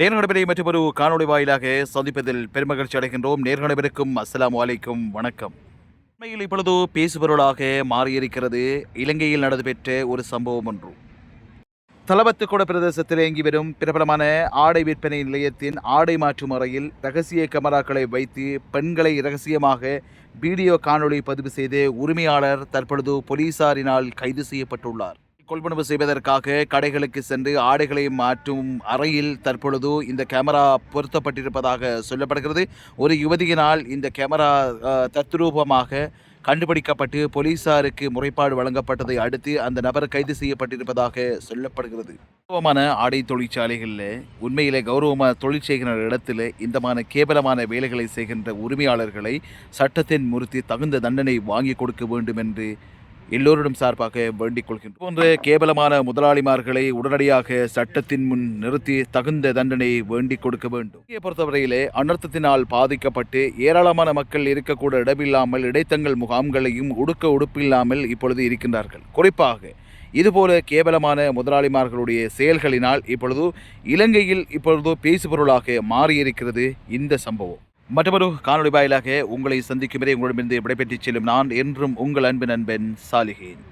நேர்கணபரை மற்றும் ஒரு காணொளி வாயிலாக சந்திப்பதில் பெருமகிழ்ச்சி அடைகின்றோம். நேர்கணபருக்கும் அஸ்லாம் வலைக்கும் வணக்கம். உண்மையில் இப்பொழுது பேசுபொருளாக மாறியிருக்கிறது. இலங்கையில் நடைபெற்ற ஒரு சம்பவம் ஒன்று. தலவத்துக்கூட பிரதேசத்தில் இயங்கி வரும் பிரபலமான ஆடை விற்பனை நிலையத்தின் ஆடை மாற்றும் அறையில் ரகசிய கேமராக்களை வைத்து பெண்களை ரகசியமாக வீடியோ காணொளி பதிவு செய்து உரிமையாளர் தற்பொழுது போலீசாரினால் கைது செய்யப்பட்டுள்ளார். கொள்வனவு செய்வதற்காக கடைகளுக்கு சென்று ஆடைகளை மாற்றும் அறையில் தற்பொழுது இந்த கேமரா பொருத்தப்பட்டிருப்பதாக சொல்லப்படுகிறது. ஒரு யுவதியினால் இந்த கேமரா தத்ரூபமாக கண்டுபிடிக்கப்பட்டு போலீசாருக்கு முறைப்பாடு வழங்கப்பட்டதை அடுத்து அந்த நபர் கைது செய்யப்பட்டிருப்பதாக சொல்லப்படுகிறது. கௌரவமான ஆடை தொழிற்சாலைகளில் உண்மையிலே கௌரவமாக தொழில் செய்கிற இடத்துல இந்தமான கேவலமான வேலைகளை செய்கின்ற உரிமையாளர்களை சட்டத்தின் முறுத்தி தகுந்த தண்டனை வாங்கி கொடுக்க வேண்டும் என்று எல்லோரிடம் சார்பாக வேண்டிக் கொள்கின்றோம். போன்ற கேவலமான முதலாளிமார்களை உடனடியாக சட்டத்தின் முன் நிறுத்தி தகுந்த தண்டனை வேண்டிக் கொடுக்க வேண்டும். இங்கே பொறுத்தவரையிலே அனர்த்தத்தினால் பாதிக்கப்பட்டு ஏராளமான மக்கள் இருக்கக்கூட இடமில்லாமல் இடைத்தங்கள் முகாம்களையும் உடுக்க உடுப்பில்லாமல் இப்பொழுது இருக்கின்றார்கள். குறிப்பாக இதுபோல கேவலமான முதலாளிமார்களுடைய செயல்களினால் இப்பொழுது இலங்கையில் இப்பொழுது பேசுபொருளாக மாறியிருக்கிறது இந்த சம்பவம். மற்றொரு காணொலி வாயிலாக உங்களை சந்திக்கும் வரை உங்களிடமிருந்து விடைபெற்றுச் செல்லும் நான் என்றும் உங்கள் அன்பு நண்பன் சாலிகேன்